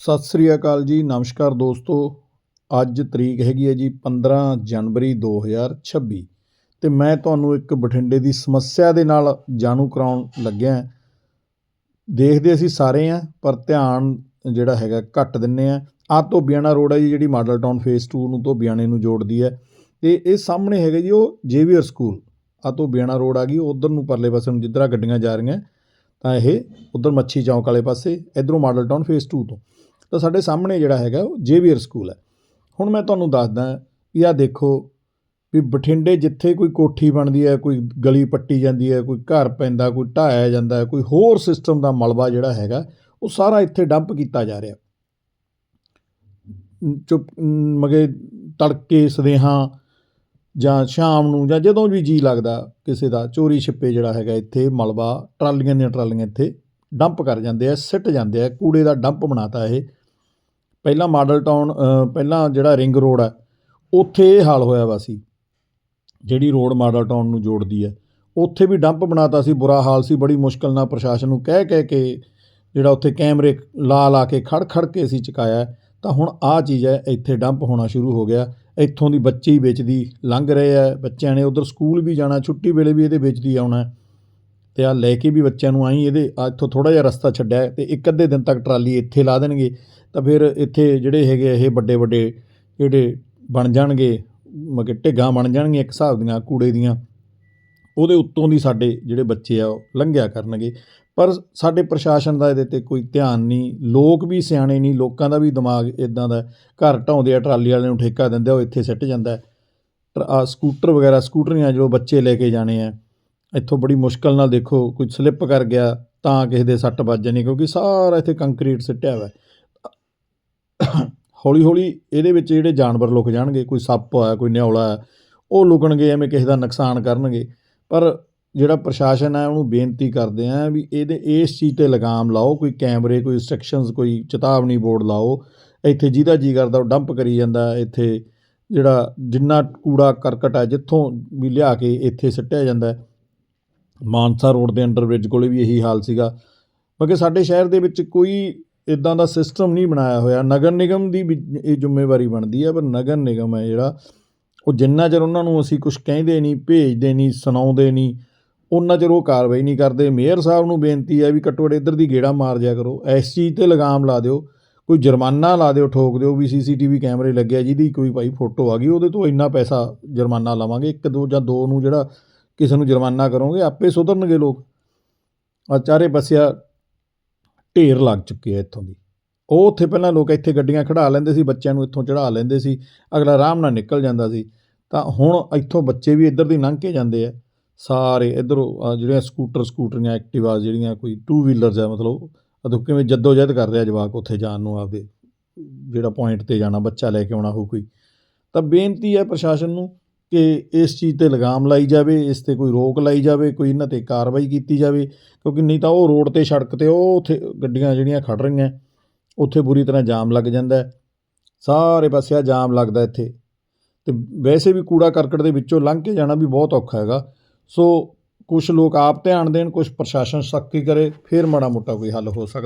ਸਤਿ ਸ੍ਰੀ ਅਕਾਲ ਜੀ, ਨਮਸਕਾਰ ਦੋਸਤੋ। ਅੱਜ ਤਰੀਕ ਹੈਗੀ ਹੈ ਜੀ 15 ਜਨਵਰੀ 2026 ਤੇ ਮੈਂ ਤੁਹਾਨੂੰ ਇੱਕ ਬਠਿੰਡੇ ਦੀ ਸਮੱਸਿਆ ਦੇ ਨਾਲ ਜਾਣੂ ਕਰਾਉਣ ਲੱਗਿਆ ਦੇਖਦੇ ਅਸੀਂ ਸਾਰੇ ਆ ਪਰ ਧਿਆਨ ਜਿਹੜਾ ਹੈਗਾ ਘੱਟ ਦਿੰਨੇ ਆ ਆ ਧੋਬੀਆਣਾ ਰੋਡ ਹੈ ਜੀ, ਜਿਹੜੀ ਮਾਡਲ ਟਾਊਨ ਫੇਸ 2 ਨੂੰ ਧੋਬੀਆਣੇ ਨੂੰ ਜੋੜਦੀ ਹੈ। ਤੇ ਇਹ ਸਾਹਮਣੇ ਹੈਗਾ ਜੀ, ਉਹ ਜੇਵੀਅਰ ਸਕੂਲ। ਆ ਧੋਬੀਆਣਾ ਰੋਡ ਆ ਗਈ ਉਧਰ ਨੂੰ ਪਰਲੇ ਪਾਸੇ ਨੂੰ ਜਿੱਧਰਾਂ ਗੱਡੀਆਂ ਜਾ ਰਹੀਆਂ, ਤਾਂ ਇਹ ਉਧਰ ਮੱਛੀ ਚੌਂਕ ਵਾਲੇ ਪਾਸੇ, ਇਧਰੋਂ ਮਾਡਲ ਟਾਊਨ ਫੇਸ 2 ਤੋਂ। ਤਾਂ ਸਾਡੇ ਸਾਹਮਣੇ ਜਿਹੜਾ ਹੈਗਾ ਉਹ ਜੇਵੀਅਰ ਸਕੂਲ ਹੈ। ਹੁਣ ਮੈਂ ਤੁਹਾਨੂੰ ਦੱਸਦਾ ਵੀ ਆਹ ਦੇਖੋ ਵੀ ਬਠਿੰਡੇ ਜਿੱਥੇ ਕੋਈ ਕੋਠੀ ਬਣਦੀ ਹੈ, ਕੋਈ ਗਲੀ ਪੱਟੀ ਜਾਂਦੀ ਹੈ, ਕੋਈ ਘਰ ਪੈਂਦਾ, ਕੋਈ ਢਾਇਆ ਜਾਂਦਾ, ਕੋਈ ਹੋਰ ਸਿਸਟਮ ਦਾ ਮਲਬਾ ਜਿਹੜਾ ਹੈਗਾ, ਉਹ ਸਾਰਾ ਇੱਥੇ ਡੰਪ ਕੀਤਾ ਜਾ ਰਿਹਾ। ਚੁੱਪ ਮਗੇ ਤੜਕੇ ਸਦੇਹਾਂ ਜਾਂ ਸ਼ਾਮ ਨੂੰ ਜਾਂ ਜਦੋਂ ਵੀ ਜੀ ਲੱਗਦਾ ਕਿਸੇ ਦਾ, ਚੋਰੀ ਛਿੱਪੇ ਜਿਹੜਾ ਹੈਗਾ ਇੱਥੇ ਮਲਬਾ, ਟਰਾਲੀਆਂ ਦੀਆਂ ਟਰਾਲੀਆਂ ਇੱਥੇ ਡੰਪ ਕਰ ਜਾਂਦੇ ਆ, ਸਿੱਟ ਜਾਂਦੇ ਆ, ਕੂੜੇ ਦਾ ਡੰਪ ਬਣਾਤਾ ਇਹ। ਪਹਿਲਾਂ ਮਾਡਲ ਟਾਊਨ ਪਹਿਲਾਂ ਜਿਹੜਾ ਰਿੰਗ ਰੋਡ ਹੈ, ਉੱਥੇ ਇਹ ਹਾਲ ਹੋਇਆ ਵਾ ਸੀ। ਜਿਹੜੀ ਰੋਡ ਮਾਡਲ ਟਾਊਨ ਨੂੰ ਜੋੜਦੀ ਹੈ, ਉੱਥੇ ਵੀ ਡੰਪ ਬਣਾਤਾ ਸੀ, ਬੁਰਾ ਹਾਲ ਸੀ, ਬੜੀ ਮੁਸ਼ਕਲ ਨਾਲ ਪ੍ਰਸ਼ਾਸਨ ਨੂੰ ਕਹਿ ਕਹਿ ਕੇ ਜਿਹੜਾ ਉੱਥੇ ਕੈਮਰੇ ਲਾ ਲਾ ਕੇ, ਖੜ ਖੜ ਕੇ ਅਸੀਂ ਚੁਕਾਇਆ ਤਾਂ ਹੁਣ ਆਹ ਚੀਜ਼ ਹੈ, ਇੱਥੇ ਡੰਪ ਹੋਣਾ ਸ਼ੁਰੂ ਹੋ ਗਿਆ। ਇੱਥੋਂ ਦੀ ਬੱਚੇ ਹੀ ਵੇਚਦੀ ਲੰਘ ਰਹੇ ਆ ਬੱਚਿਆਂ ਨੇ ਉਧਰ ਸਕੂਲ ਵੀ ਜਾਣਾ, ਛੁੱਟੀ ਵੇਲੇ ਵੀ ਇਹਦੇ ਵੇਚਦੀ ਆਉਣਾ ਤੇ ਆ ਲੈ ਕੇ ਵੀ ਬੱਚਿਆਂ ਨੂੰ ਆਈ ਇਹਦੇ, ਆਹ ਇੱਥੋਂ ਥੋੜਾ ਜਿਹਾ ਰਸਤਾ ਛੱਡਿਆ ਹੈ ਤੇ ਇੱਕ ਅੱਧੇ ਦਿਨ ਤੱਕ ਟਰਾਲੀ ਇੱਥੇ ਲਾ ਦੇਣਗੇ, ਤਾਂ ਫਿਰ ਇੱਥੇ ਜਿਹੜੇ ਹੈਗੇ ਇਹ ਵੱਡੇ ਵੱਡੇ ਜਿਹੜੇ ਬਣ ਜਾਣਗੇ ਮਗੇ ਢਿੱਗਾਂ ਬਣ ਜਾਣਗੀਆਂ ਇੱਕ ਹਿਸਾਬ ਦੀਆਂ, ਕੂੜੇ ਦੀਆਂ, ਉਹਦੇ ਉੱਤੋਂ ਦੀ ਸਾਡੇ ਜਿਹੜੇ ਬੱਚੇ ਆ ਉਹ ਲੰਘਿਆ ਕਰਨਗੇ ਪਰ ਸਾਡੇ ਪ੍ਰਸ਼ਾਸਨ ਦਾ ਇਹਦੇ ਤੇ ਕੋਈ ਧਿਆਨ ਨਹੀਂ, ਲੋਕ ਵੀ ਸਿਆਣੇ ਨਹੀਂ, ਲੋਕਾਂ ਦਾ ਵੀ ਦਿਮਾਗ ਇਦਾਂ ਦਾ ਘਰ ਢਾਉਂਦੇ ਆ, ਟਰਾਲੀ ਵਾਲੇ ਨੂੰ ਠੇਕਾ ਦਿੰਦੇ ਆ, ਉਹ ਇੱਥੇ ਸਿੱਟ ਜਾਂਦਾ ਹੈ। ਟਰ- ਆਹ ਸਕੂਟਰ ਵਗੈਰਾ, ਸਕੂਟਰੀਆਂ ਜੋ ਬੱਚੇ ਲੈ ਕੇ ਜਾਣੇ ਆ ਇੱਥੋਂ ਬੜੀ ਮੁਸ਼ਕਲ ਨਾਲ ਦੇਖੋ ਕੋਈ ਸਲਿੱਪ ਕਰ ਗਿਆ ਤਾਂ ਕਿਸੇ ਦੇ ਸੱਟ ਵੱਜ ਜਾਣੀ, ਕਿਉਂਕਿ ਸਾਰਾ ਇੱਥੇ ਕੰਕਰੀਟ ਸਿੱਟਿਆ ਹੋਇਆ ਹੌਲੀ ਹੌਲੀ ਇਹਦੇ ਵਿੱਚ ਜਿਹੜੇ ਜਾਨਵਰ ਲੁਕ ਜਾਣਗੇ, ਕੋਈ ਸੱਪ ਆ, ਕੋਈ ਨਿਉਲਾ ਆ, ਉਹ ਲੁਕਣਗੇ, ਐਵੇਂ ਕਿਸੇ ਦਾ ਨੁਕਸਾਨ ਕਰਨਗੇ। ਪਰ ਜਿਹੜਾ ਪ੍ਰਸ਼ਾਸਨ ਹੈ ਉਹਨੂੰ ਬੇਨਤੀ ਕਰਦੇ ਆ ਵੀ ਇਹਦੇ, ਇਸ ਚੀਜ਼ ਤੇ ਲਗਾਮ ਲਾਓ, ਕੋਈ ਕੈਮਰੇ, ਕੋਈ ਇੰਸਟਰਕਸ਼ਨਸ ਕੋਈ ਚੇਤਾਵਨੀ ਬੋਰਡ ਲਾਓ। ਇੱਥੇ ਜਿਹਦਾ ਜੀ ਕਰਦਾ, ਉਹ ਡੰਪ ਕਰੀ ਜਾਂਦਾ, ਇੱਥੇ ਜਿਹੜਾ ਜਿੰਨਾ ਕੂੜਾ ਕਰਕਟ ਹੈ ਜਿੱਥੋਂ ਵੀ ਲਿਆ ਕੇ ਇੱਥੇ ਸਿੱਟਿਆ ਜਾਂਦਾ। ਮਾਨਸਾ ਰੋਡ ਦੇ ਅੰਡਰਬ੍ਰਿਜ ਕੋਲੇ ਵੀ ਇਹੀ ਹਾਲ ਸੀਗਾ। ਕਿਉਂਕਿ ਸਾਡੇ ਸ਼ਹਿਰ ਦੇ ਵਿੱਚ ਕੋਈ ਇਦਾਂ ਦਾ ਸਿਸਟਮ ਨਹੀਂ ਬਣਾਇਆ ਹੋਇਆ। ਨਗਰ ਨਿਗਮ ਦੀ ਵੀ ਇਹ ਜ਼ਿੰਮੇਵਾਰੀ ਬਣਦੀ ਹੈ ਪਰ ਨਗਰ ਨਿਗਮ ਹੈ ਜਿਹੜਾ, ਉਹ ਜਿੰਨਾ ਚਿਰ ਉਹਨਾਂ ਨੂੰ ਅਸੀਂ ਕੁਝ ਕਹਿੰਦੇ ਨਹੀਂ, ਭੇਜਦੇ ਨਹੀਂ, ਸੁਣਾਉਂਦੇ ਨਹੀਂ, ਉਹਨਾਂ ਚਿਰ ਉਹ ਕਾਰਵਾਈ ਨਹੀਂ ਕਰਦੇ। ਮੇਅਰ ਸਾਹਿਬ ਨੂੰ ਬੇਨਤੀ ਹੈ ਵੀ ਘੱਟੋ ਘੱਟ ਇੱਧਰ ਦੀ ਗੇੜਾ ਮਾਰ ਜਿਆ ਕਰੋ। ਇਸ ਚੀਜ਼ ਤੇ ਲਗਾਮ ਲਾ ਦਿਓ। ਕੋਈ ਜੁਰਮਾਨਾ ਲਾ ਦਿਓ, ਠੋਕ ਦਿਓ ਵੀ ਸੀਸੀਟੀਵੀ ਕੈਮਰੇ ਲੱਗਿਆ ਜਿਹਦੀ ਕੋਈ ਭਾਈ ਫੋਟੋ ਆ ਗਈ, ਉਹਦੇ ਤੋਂ ਇੰਨਾ ਪੈਸਾ ਜੁਰਮਾਨਾ ਲਾਵਾਂਗੇ। ਇੱਕ ਦੋ ਜਾਂ ਦੋ ਨੂੰ ਜਿਹੜਾ ਕਿਸੇ ਨੂੰ ਜੁਰਮਾਨਾ ਕਰੋਗੇ, ਆਪੇ ਸੁਧਰਨਗੇ ਲੋਕ। ਆ ਚਾਰੇ ਪਾਸਿਆ ਢੇਰ ਲੱਗ ਚੁੱਕੇ ਆ ਇੱਥੋਂ ਦੀ। ਉਹ ਉੱਥੇ ਪਹਿਲਾਂ ਲੋਕ ਇੱਥੇ ਗੱਡੀਆਂ ਖੜਾ ਲੈਂਦੇ ਸੀ, ਬੱਚਿਆਂ ਨੂੰ ਇੱਥੋਂ ਚੜਾ ਲੈਂਦੇ ਸੀ, ਅਗਲਾ ਆਰਾਮ ਨਾਲ ਨਿਕਲ ਜਾਂਦਾ ਸੀ। ਤਾਂ ਹੁਣ ਇੱਥੋਂ ਬੱਚੇ ਵੀ ਇੱਧਰ ਦੀ ਲੰਘ ਕੇ ਜਾਂਦੇ ਆ। ਸਾਰੇ ਇੱਧਰੋਂ ਜਿਹੜੀਆਂ ਸਕੂਟਰ ਸਕੂਟਰੀਆਂ, ਐਕਟਿਵਾ ਜਿਹੜੀਆਂ, ਕੋਈ ਟੂ ਵੀਲਰਸ ਆ, ਮਤਲਬ ਅਦੋਂ ਕਿਵੇਂ ਜੱਦੋ ਜਹਿਦ ਕਰ ਰਿਹਾ ਜਵਾਕ ਉੱਥੇ ਜਾਣ ਨੂੰ ਆਪਦੇ, ਜਿਹੜਾ ਪੁਆਇੰਟ ਤੇ ਜਾਣਾ, ਬੱਚਾ ਲੈ ਕੇ ਆਉਣਾ ਹੋ ਕੋਈ। ਤਾਂ ਬੇਨਤੀ ਹੈ ਪ੍ਰਸ਼ਾਸਨ ਨੂੰ ਕਿ ਇਸ ਚੀਜ਼ ਤੇ ਲਗਾਮ ਲਾਈ ਜਾਵੇ, ਇਸ ਤੇ ਕੋਈ ਰੋਕ ਲਾਈ ਜਾਵੇ, ਕੋਈ ਇਹਨਾਂ ਤੇ ਕਾਰਵਾਈ ਕੀਤੀ ਜਾਵੇ, ਕਿਉਂਕਿ ਨਹੀਂ ਤਾਂ ਉਹ ਰੋਡ ਤੇ ਸੜਕ ਤੇ ਉਹ ਉੱਥੇ ਗੱਡੀਆਂ ਜਿਹੜੀਆਂ ਖੜ ਰਹੀਆਂ, ਉੱਥੇ ਬੁਰੀ ਤਰ੍ਹਾਂ ਜਾਮ ਲੱਗ ਜਾਂਦਾ ਸਾਰੇ ਪਾਸੇ ਪਾਸਿਆ ਜਾਮ ਲੱਗਦਾ ਇੱਥੇ। ਤੇ ਵੈਸੇ ਵੀ ਕੂੜਾ ਕਰਕਟ ਦੇ ਵਿੱਚੋਂ ਲੰਘ ਕੇ ਜਾਣਾ ਵੀ ਬਹੁਤ ਔਖਾ ਹੈਗਾ। ਸੋ ਕੁਝ ਲੋਕ ਆਪ ਧਿਆਨ ਦੇਣ ਕੁਝ ਪ੍ਰਸ਼ਾਸਨ ਸਖਤੀ ਕਰੇ, ਫਿਰ ਮਾੜਾ ਮੋਟਾ ਕੋਈ ਹੱਲ ਹੋ ਸਕਦਾ।